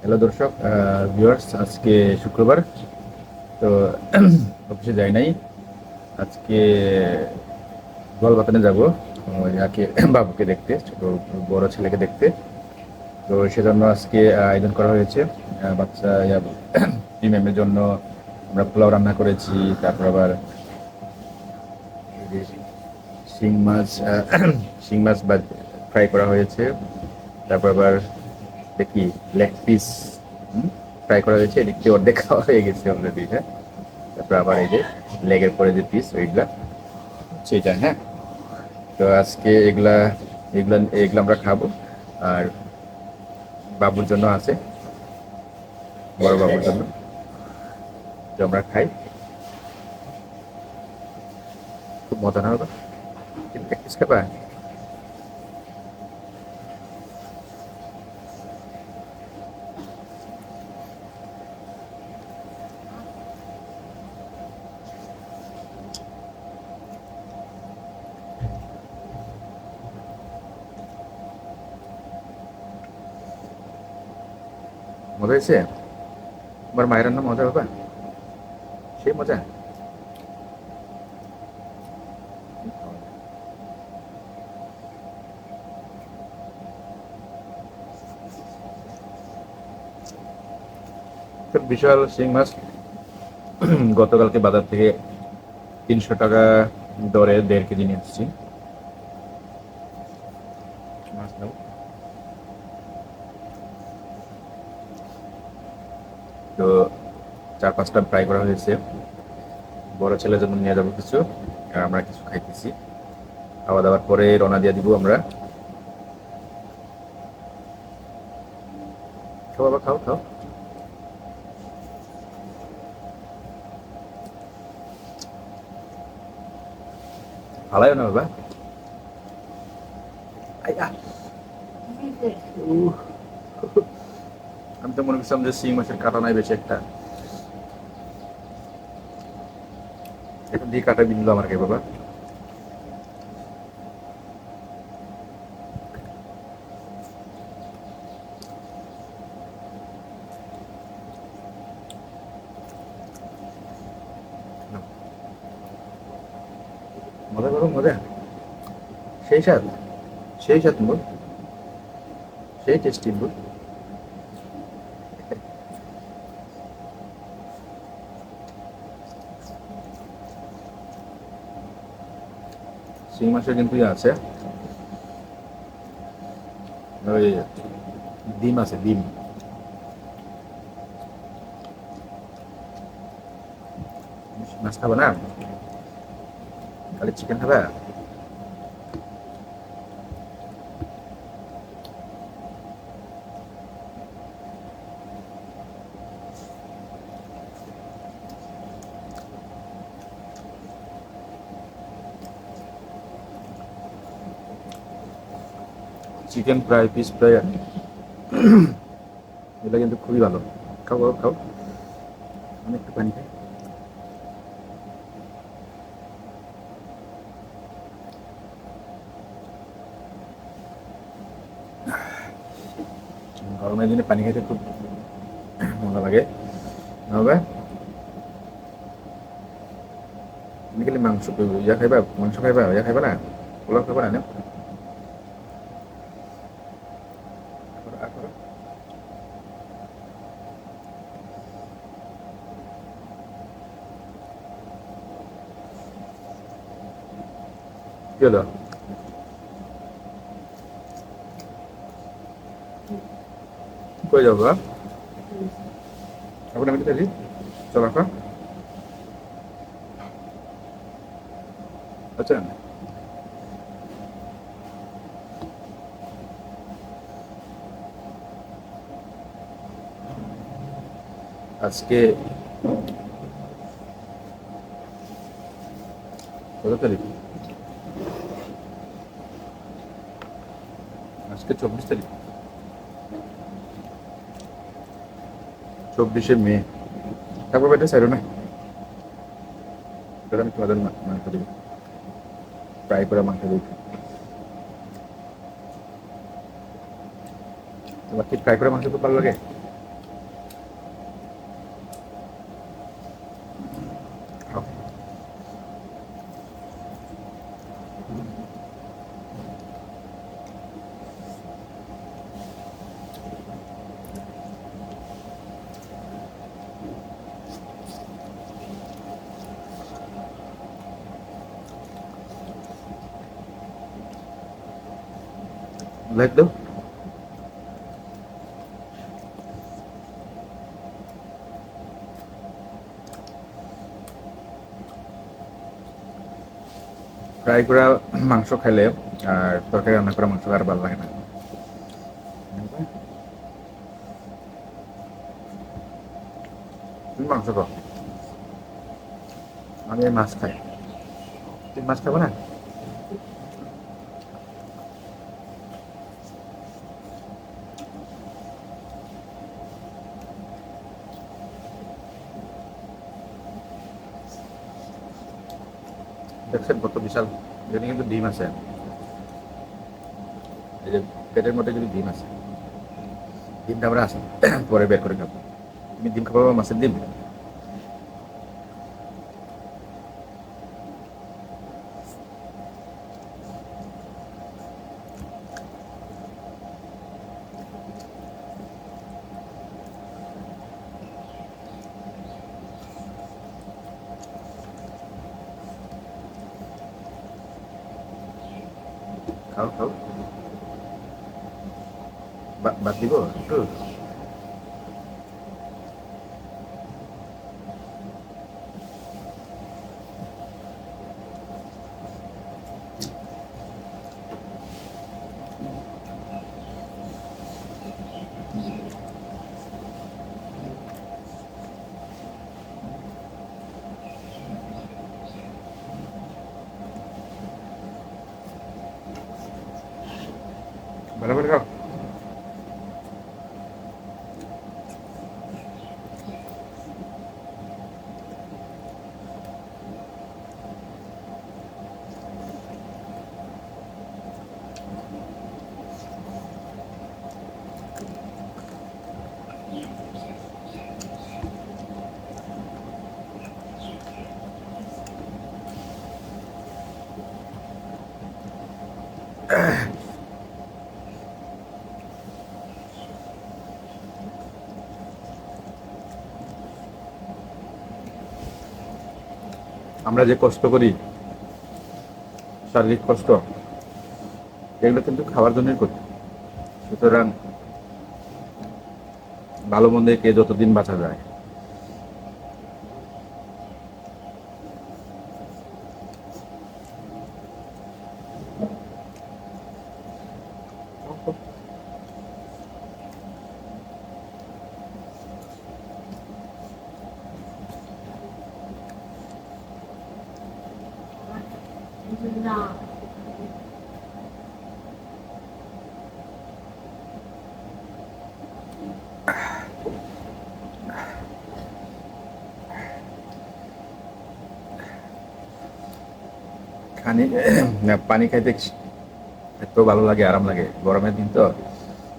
Hello দর্শক viewers আজকে শুক্রবার, তো অফিসে যাই নাই। আজকে গোয়ালবাতানে যাব, ওই যাকে বাবুকে দেখতে, ছোটো বড় ছেলেকে দেখতে। তো সেজন্য আজকে আয়োজন করা হয়েছে বাচ্চা টিমের জন্য আমরা পোলাও রান্না করেছি, তারপর আবার শিং মাছ শিং মাছ বা ফ্রাই করা হয়েছে, তারপর আবার দেখি লেগ পিস ফ্রাই করা হয়েছে, এদিক দিয়ে অর্ধেক খাওয়া হয়ে গেছে অলরেডি হ্যাঁ? তারপর আবার এই যে লেগের পরে যে পিস ওইগুলা, সেইটা হ্যাঁ? তো আজকে এগুলা এগুলা, এগুলো আমরা খাব, আর বাবুর জন্য আছে, বড় বাবুর জন্য, তো আমরা খাই। খুব মজা না এক পিস খাবা? মজা হয়েছে? তোমার মায়ের রান্না মজা বাবা সেই মজা? বিশাল শিং মাছ গতকালকে বাজার থেকে তিনশো টাকা দরে দেড় কেজি নিয়ে এসেছি। চার পাঁচটা ফ্রাই করা হয়েছে। বড় ছেলের জন্য নিয়ে যাব কিছু, আর আমরা কিছু খাইতেছি। খাওয়া দাওয়ার পরে রওনা দিয়ে দিব আমরা। বাবা, খাও খাও। ফালাইও না বাবা। আমি তো মনে করছিলাম যে শিং মাছের কাটা নাই বেশি একটা। দিয়ে কাটা বিনলো আমার কে বাবা। মজা করো, মজা। সেই স্বাদ সেই স্বাদ সেই টেস্টি মোর। শিং মাছের কিন্তু ইয়ে আছে। ওই ডিম আছে, ডিম। মাছ খাব না? খালি চিকেন খাবা? চিকেন ফ্রাই পিস ফ্রাই এটা কিন্তু খুবই ভালো। খাও খাও খাও। আমি একটু পানি খাই। গরমের দিনে পানি খাইতে খুব মজা লাগে। হবে? তুমি খালি মাংস ইয়া খাইবা, মাংস খাইবা, ইয়া খাইবা না? পোলাও খাইবা না করো, আর করো। কি হলো কই যাব বা? এখন আমি খেলি চলো এখন আচ্ছা আজকে কত তারিখ আজকে চব্বিশ তারিখ। চব্বিশে মে। তারপর বেটা সাইড না? আমি তোমাদের মাংস দেবো। ফ্রাই করে মাংস দেবো। তোমার কি ফ্রাই করে মাংস খুব ভালো লাগে? লাইট দাও ফ্রাই করা মাংস খেলে আর তরকারি রান্না করা মাংস আর ভালো লাগে না। তুমি মাংস খাও। আমি মাছ খাই। তুমি মাছ খাব না? দেখছেন কত বিশাল। এখানে কিন্তু ডিম আছে। এই যে পেটের মধ্যে কিন্তু ডিম আছে। ডিমটা আমরা আসি, পরে বের করে খাব। তুমি ডিম খাব মাছের ডিম? খাও খাও বা- বাদ দিব একটু ভালো করে খাও আমরা যে কষ্ট করি, শারীরিক কষ্ট, এগুলো কিন্তু খাবার জন্যই করি। সুতরাং ভালো মন্দে কে যতদিন বাঁচা যায়। না। পানি খাইতে এত ভালো লাগে, আরাম লাগে। গরমের দিন তো।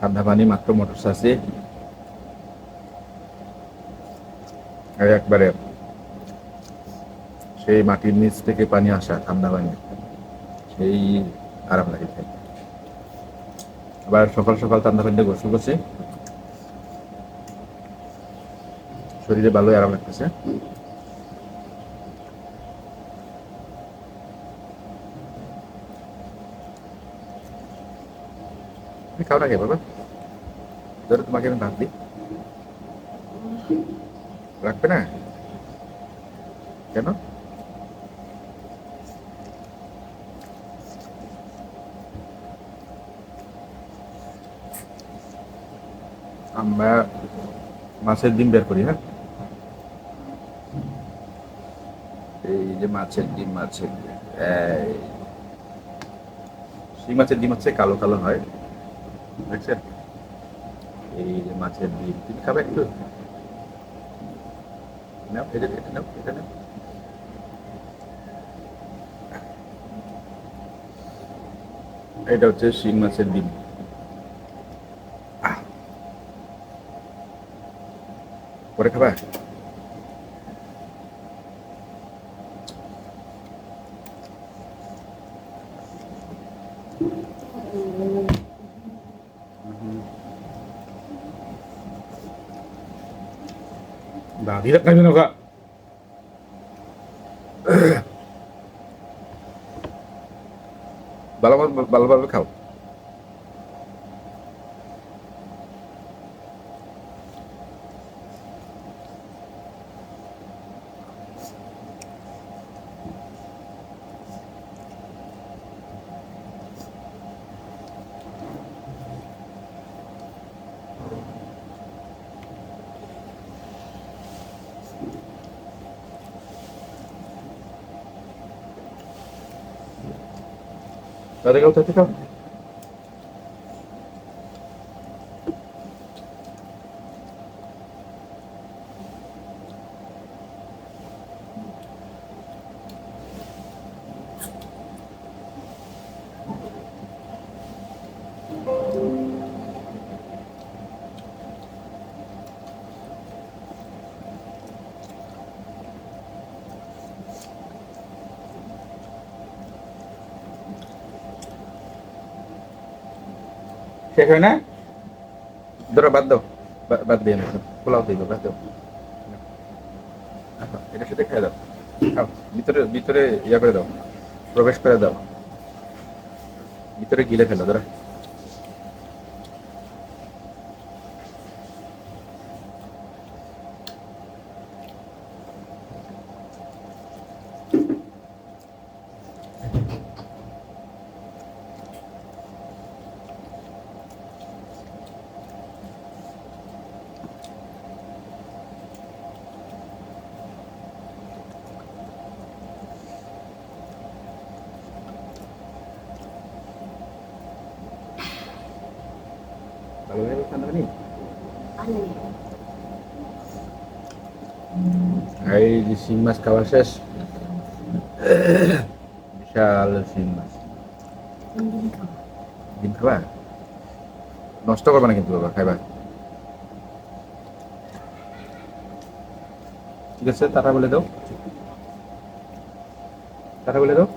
ঠান্ডা পানি মাত্র মোটর সাসে একবারে সেই মাটির নিচ থেকে পানি আসা, ঠান্ডা পানি। সেই আরাম লাগে খাইতে আবার সকাল সকাল ঠান্ডা পানিতে গোসল করছে। শরীরে ভালোই আরাম লাগতেছে। খাও না কে বাবা? ধরো তোমাকে আমি ভাত দিই। রাখবে না? কেন? আমরা মাছের ডিম বের করি হ্যাঁ? এই যে মাছের ডিম মাছের ডিম, এই। মাছের ডিম হচ্ছে কালো কালো হয়, দেখছেন? এই যে মাছের ডিম, তুমি খাবে একটু? নাও, এটা এটা এটা হচ্ছে শিং মাছের ডিম। পরে খাবা দাদিরা খাইবে না খা ভালো ভালো ভালো খাও দাদা খাও তাতে খাও শেষ হয় না? ধরো বাদ দাও। বাদ দিয়ে না পোলাও দিব বাদ দাও। আচ্ছা, এটার সাথে খেয়ে দাও। ভিতরে ভিতরে ইয়া করে দাও। প্রবেশ করে দাও। ভিতরে গিলে ফেলো ধরো ভালো লাগে ঠান্ডা পানি আরে এই শিং মাছ খাওয়া শেষ বিশাল শিং মাছ ডিম খাবা নষ্ট করবা না কিন্তু বাবা খাইবা ঠিক আছে তারা বলে দাও তারা বলে দাও